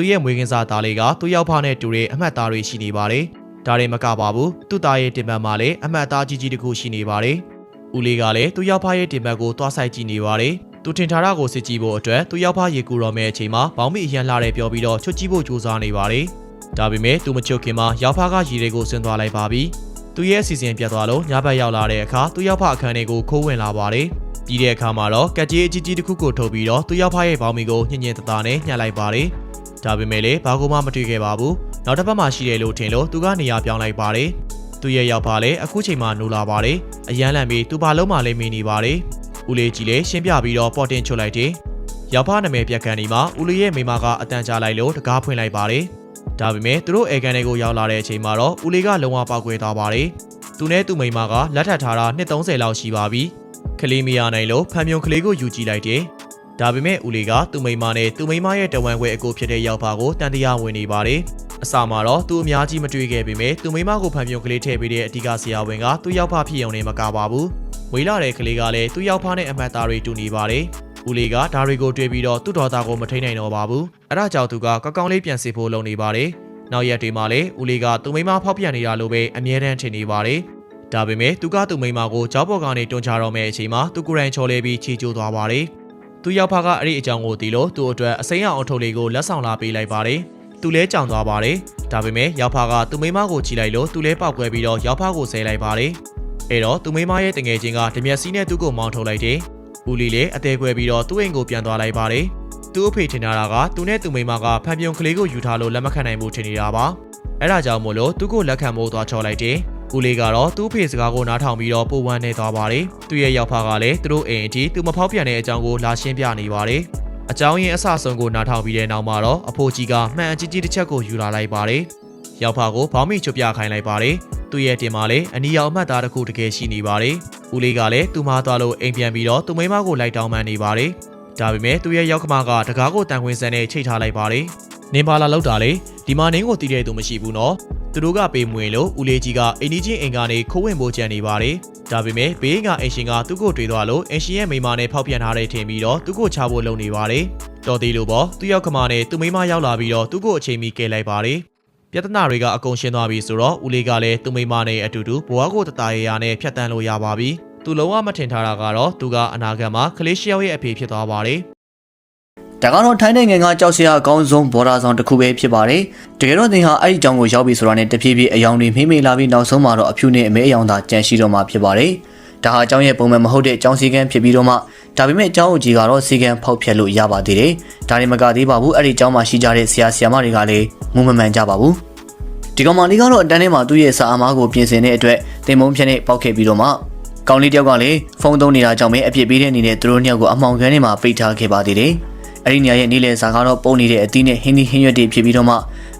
သူ့ရဲ့မွေးကင်းစားသားလေးကသူ့ရောက်ဖနဲ့တူတဲ့အမှတ်သားတွေရှိနေပါတယ်။ဒါတွေမကပါဘူးသူ့သားရဲ့တင်ပန်းမှာလည်းအမှတ်သားကြီးကြီးတစ်ခုရှိနေပါတယ်။ဦးလေးကလည်းသူ့ရောက်ဖရဲ့တင်ပန်းကိုသွားဆိုင်ကြည့်နေပါတယ်။သူထင်ထားတာကိုစစ်ကြည့်ဖို့အတွက်သူ့ရောက်ဖရေကူတော်မဲ့အချိန်မှာဘောင်းမီအရန်လာတယ်ပြောပြီးတော့ချွတ်ကြည့်ဖို့ကြိုးစားနေပါတယ်။ဒါပေမဲ့သူမချွတ်ခင်မှာရောက်ဖကရေတွေကိုဆင်းသွားလိုက်ပါပြီ။သူရဲ့အစီအစဉ်ပြတ်သွားလို့ညဘက်ရောက်လာတဲ့အခါသူ့ရောက်ဖအခန်းထဲကိုခိုးဝင်လာပါတယ်။ပြီးတဲ့အခါမှာတော့ကက်ကြီးအကြီးကြီးတစ်ခုကိုထုတ်ပြီးတော့သူ့ရောက်ဖရဲ့ဘောင်းမီကိုညင်ညင်တသားနဲ့ညှက်လိုက်ပါတယ်။ ဒါပေမဲ့လည်းဘာကိုမှမတွေ့ခဲ့ပါဘူး။နောက်တစ်ပတ်မှရှိတယ်လို့ထင်လို့သူကနေရာပြောင်းလိုက်ပါတယ်။သူရဲ့ရောက်ဖလည်းအခုချိန်မှနိုးလာပါတယ်။အရန်လန့်ပြီးသူဘာလုံးမှလည်းမင်းနေပါတယ်။ဦးလေးကြီးလည်းရှင်းပြပြီးတော့ပေါ်တင်ချွတ်လိုက်တယ်။ရောက်ဖနာမည်ပြက်ကန်ဒီမှာဦးလေးရဲ့မိမကအတန်ကြားလိုက်လို့တကားဖွင့်လိုက်ပါတယ်။ဒါပေမဲ့သူတို့အေကန်တွေကိုရောက်လာတဲ့အချိန်မှာတော့ဦးလေးကလုံးဝပောက်ကွဲသွားပါတယ်။သူနဲ့သူ့မိမကလက်ထပ်ထားတာနှစ်30လောက်ရှိပါပြီ။ကလေးမရနိုင်လို့ဖန်မြုံကလေးကိုယူကြည့်လိုက်တယ်။ ဒါပေမဲ့ဦးလေးကသူ့မိမနဲ့သူ့မိမရဲ့တဝန်ခွဲအကိုဖြစ်တဲ့ရောက်ဖကိုတန်တရားဝင်နေပါတယ်။အစမှာတော့သူအများကြီးမတွေ့ခဲ့ပေမဲ့သူ့မိမကိုဖန်မြုံကလေးထည့်ပေးတဲ့အဓိကဆရာဝန်ကသူ့ရောက်ဖဖြစ်ုံနဲ့မကပါဘူး။ဝေးလာတဲ့ကလေးကလည်းသူ့ရောက်ဖနဲ့အမှတ်သားတွေတူနေပါတယ်။ဦးလေးကဒါတွေကိုတွေ့ပြီးတော့သူ့တော်သားကိုမထိန်နိုင်တော့ပါဘူး။အဲဒါကြောင့်သူကကောက်ကောင်းလေးပြန်စစ်ဖို့လုပ်နေပါတယ်။နောက်ရက်တွေမှာလည်းဦးလေးကသူ့မိမဖောက်ပြန်နေတာလို့ပဲအမြဲတမ်းထင်နေပါတယ်။ဒါပေမဲ့သူကသူ့မိမကိုကြောက်ပေါ်ကနေတွန်းချတော့မဲ့အချိန်မှာသူကိုယ်တိုင်ချော်လဲပြီးချီကျိုးသွားပါတယ်။ သူရောက်ဖကအဲ့ဒီအကြောင်းကိုသိလို့သူ့အတွက်အစိမ်းအောင်အထုပ်လေးကိုလက်ဆောင်လာပေးလိုက်ပါတယ်။သူလဲကြောင်သွားပါတယ်။ဒါပေမဲ့ရောက်ဖကသူ့မိမကိုချီလိုက်လို့သူလဲပောက်ကွဲပြီးတော့ရောက်ဖကိုဆဲလိုက်ပါတယ်။အဲ့တော့သူ့မိမရဲ့တငယ်ချင်းကဓမျက်စီးနဲ့သူ့ကိုမောင်းထုတ်လိုက်တယ်။ဦးလီလည်းအသေးခွဲပြီးတော့သူ့အိမ်ကိုပြန်သွားလိုက်ပါတယ်။သူ့အဖေထင်တာကသူနဲ့သူ့မိမကဖန်ပြုံကလေးကိုယူထားလို့လက်မခံနိုင်ဘူးထင်နေတာပါ။အဲ့ဒါကြောင့်မို့လို့သူ့ကိုလက်ခံဖို့သွားချော်လိုက်တယ်။ ဦးလေးကတော့သူ့ဖေစကားကိုနားထောင်ပြီးတော့ပိုဝမ်းနေသွားပါတယ်။သူ့ရဲ့ရောက်ဖကလည်းသူတို့အိမ်အထိသူမဖောက်ပြန်တဲ့အကြောင်းကိုလာရှင်းပြနေပါတယ်။အကြောင်းရင်းအဆဆုံးကိုနားထောင်ပြီးတဲ့နောက်မှာတော့အဖိုးကြီးကမှန်အကြီးကြီးတစ်ချက်ကိုယူလာလိုက်ပါတယ်။ရောက်ဖကိုဘောင်းမီချွတ်ပြခိုင်းလိုက်ပါတယ်။သူ့ရဲ့တင်မှာလည်းအနီရောင်အမှတ်သားတစ်ခုတကယ်ရှိနေပါတယ်။ဦးလေးကလည်းသူမသွားလို့အိမ်ပြန်ပြီးတော့သူမိမကိုလိုက်တောင်းပန်နေပါတယ်။ဒါပေမဲ့သူ့ရဲ့ရောက်ခမကတကားကိုတန်ခွင်းစံနဲ့ချိတ်ထားလိုက်ပါတယ်။နင်ပါလာလောက်တာလေဒီမှာနင်းကိုတီးတဲ့သူမရှိဘူးနော်။ သူတို့ကပေးမွေလို့ဦးလေးကြီးကအိမ်ကြီးချင်းအိမ်ကနေခိုးဝင်ဖို့ကြံနေပါတယ်။ဒါပေမဲ့ဘေးကအိမ်ရှင်ကသူ့ကိုတွေ့သွားလို့အိမ်ရှင်ရဲ့မိမနဲ့ဖောက်ပြန်ထားတဲ့ထင်ပြီးတော့သူ့ကိုချဖို့လုပ်နေပါတယ်။တော်သေးလို့ပေါ့သူ့ရောက်ခမနဲ့သူ့မိမရောက်လာပြီးတော့သူ့ကိုအချိန်မီကယ်လိုက်ပါတယ်။ပြဿနာတွေကအကုန်ရှင်းသွားပြီဆိုတော့ဦးလေးကလည်းသူ့မိမနဲ့အတူတူဘဝကိုတတရရာနဲ့ဖြတ်တန်းလို့ရပါပြီ။သူလုံးဝမထင်ထားတာကတော့သူကအနာဂတ်မှာကလေးရှယောက်ရဲ့အဖေဖြစ်သွားပါတယ်။ ဒါကတော့ထိုင်းနိုင်ငံကကြောက်စရာအကောင်းဆုံးဘော်ဒါဆောင်တစ်ခုပဲဖြစ်ပါတယ်တကယ်တော့သင်ဟာအဲ့ဒီကြောင်ကိုရောက်ပြီဆိုတာနဲ့တဖြည်းဖြည်းအယောင်တွေမိမေးလာပြီးနောက်ဆုံးမှာတော့အဖြူနဲ့အမဲအယောင်သာကြန့်ရှိတော့မှာဖြစ်ပါတယ်ဒါဟာကျောင်းရဲ့ပုံမှန်မဟုတ်တဲ့ကျောင်းစည်းကမ်းဖြစ်ပြီးတော့မှဒါပေမဲ့ကျောင်းအကြီးကတော့စည်းကမ်းဖောက်ဖျက်လို့ရပါသေးတယ်ဒါတွေမကသေးပါဘူးအဲ့ဒီကျောင်းမှာရှိကြတဲ့ဆရာဆရာမတွေကလည်းမူမမှန်ကြပါဘူးဒီကောင်မလေးကတော့အတန်းထဲမှာသူ့ရဲ့စာအမားကိုပြင်ဆင်တဲ့အတွက်တင်မုံဖြက်နဲ့ပေါက်ခဲ့ပြီးတော့မှကောင်းလေးတယောက်ကလည်းဖုန်းသုံးနေတာကြောင့်ပဲအပြစ်ပေးတဲ့အနေနဲ့သူတို့နှစ်ယောက်ကိုအမှောင်ခန်းထဲမှာပိတ်ထားခဲ့ပါသေးတယ် အဲ့ဒီနေရာရဲ့နေလေစာကတော့ပုံနေတဲ့အသီးနဲ့ဟင်းသီးဟင်းရွက်တွေဖြစ်ပြီးတော့မှ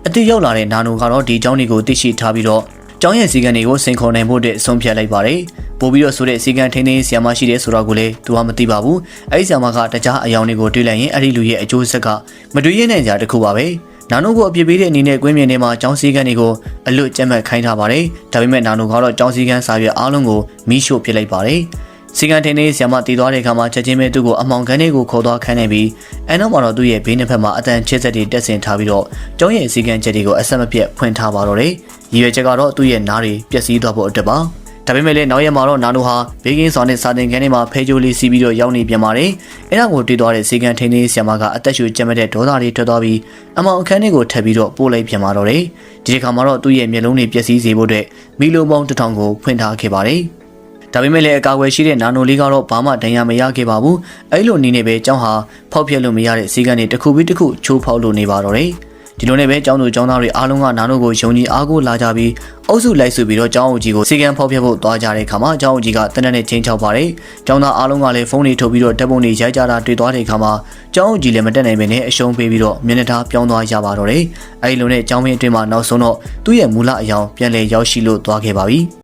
အသစ်ရောက်လာတဲ့နာနိုကတော့ဒီကျောင်းတွေကိုသိရှိထားပြီးတော့ကျောင်းရဲ့စီကံတွေကိုစင်ခေါ်နိုင်ဖို့အတွက်ဆုံးဖြတ်လိုက်ပါတယ်။ပို့ပြီးတော့ဆိုတဲ့စီကံထိန်းသိမ်းဆီယာမရှိတဲ့ဆိုတော့ကိုလည်းသူကမသိပါဘူး။အဲဒီဆီယာမကတခြားအယောင်တွေကိုတွေးလိုက်ရင်အဲ့ဒီလူရဲ့အကျိုးဆက်ကမတွေးရနိုင်ကြတဲ့ခုပါပဲ။နာနိုကိုအပြစ်ပေးတဲ့အနေနဲ့ကွင်းမြင်ထဲမှာကျောင်းစီကံတွေကိုအလွတ်ကျက်မှတ်ခိုင်းထားပါတယ်။ဒါပေမဲ့နာနိုကတော့ကျောင်းစီကံစာရွက်အားလုံးကိုမီးရှို့ပစ်လိုက်ပါတယ်။ စီကံထင်းလေးဆီယမတည်သွားတဲ့အခါမှာချက်ချင်းပဲသူ့ကိုအမောင်ခန်းလေးကိုခေါ်သွားခိုင်းနေပြီးအဲနောက်မှာတော့သူ့ရဲ့ဘေးနှစ်ဖက်မှာအတန်ချစ်ဆက်တွေတက်ဆင်ထားပြီးတော့ကျောင်းရဲ့စီကံချက်တွေကိုအဆက်မပြတ်ဖွင့်ထားပါတော့တယ်။ရည်ရွယ်ချက်ကတော့သူ့ရဲ့နားတွေပျက်စီးသွားဖို့အတွက်ပါ။ဒါပေမဲ့လည်းနောက်ရက်မှာတော့နာနိုဟာဘေးကင်းစွာနဲ့စာတင်ခန်းထဲမှာဖဲကြိုးလေးစီးပြီးတော့ရောက်နေပြန်ပါတယ်။အဲဒါကိုတွေ့သွားတဲ့စီကံထင်းလေးဆီယမကအသက်ရှူကျက်မဲ့တဲ့ဒေါသတွေထွက်သွားပြီးအမောင်အခန်းလေးကိုထပ်ပြီးတော့ပို့လိုက်ပြန်ပါတော့တယ်။ဒီတစ်ခါမှာတော့သူ့ရဲ့မျက်လုံးတွေပျက်စီးစေဖို့အတွက်မီလိုပေါင်းတစ်ထောင်ကိုဖွင့်ထားခဲ့ပါတယ်။ ဒါပေမဲ့လည်းအကာအကွယ်ရှိတဲ့နာနိုလေးကတော့ဘာမှဒဏ်ရာမရခဲ့ပါဘူးအဲ့လိုနေနေပဲကျောင်းဟာဖောက်ပြက်လို့မရတဲ့ဈေးကနေတစ်ခုပြီးတစ်ခုချိုးဖောက်လို့နေပါတော့တယ်ဒီလိုနဲ့ပဲကျောင်းသူကျောင်းသားတွေအားလုံးကနာနိုကိုယုံကြည်အားကိုးလာကြပြီးအုပ်စုလိုက်စုပြီးတော့ကျောင်းအုပ်ကြီးကိုစီကံဖောက်ပြက်ဖို့သွားကြတဲ့အခါမှာကျောင်းအုပ်ကြီးကတနက်နဲ့ချင်းချောက်ပါတယ်ကျောင်းသားအားလုံးကလည်းဖုန်းတွေထုတ်ပြီးတော့ဓာတ်ပုံတွေရိုက်ကြတာတွေ့သွားတဲ့အခါမှာကျောင်းအုပ်ကြီးလည်းမတက်နိုင်ပဲနဲ့အရှုံးပေးပြီးတော့မျက်နှာထားပြောင်းသွားရပါတော့တယ်အဲဒီလိုနဲ့ကျောင်းမင်းအတွင်းမှာနောက်ဆုံးတော့သူ့ရဲ့မူလအယောင်ပြန်လည်ရောက်ရှိလို့သွားခဲ့ပါပြီ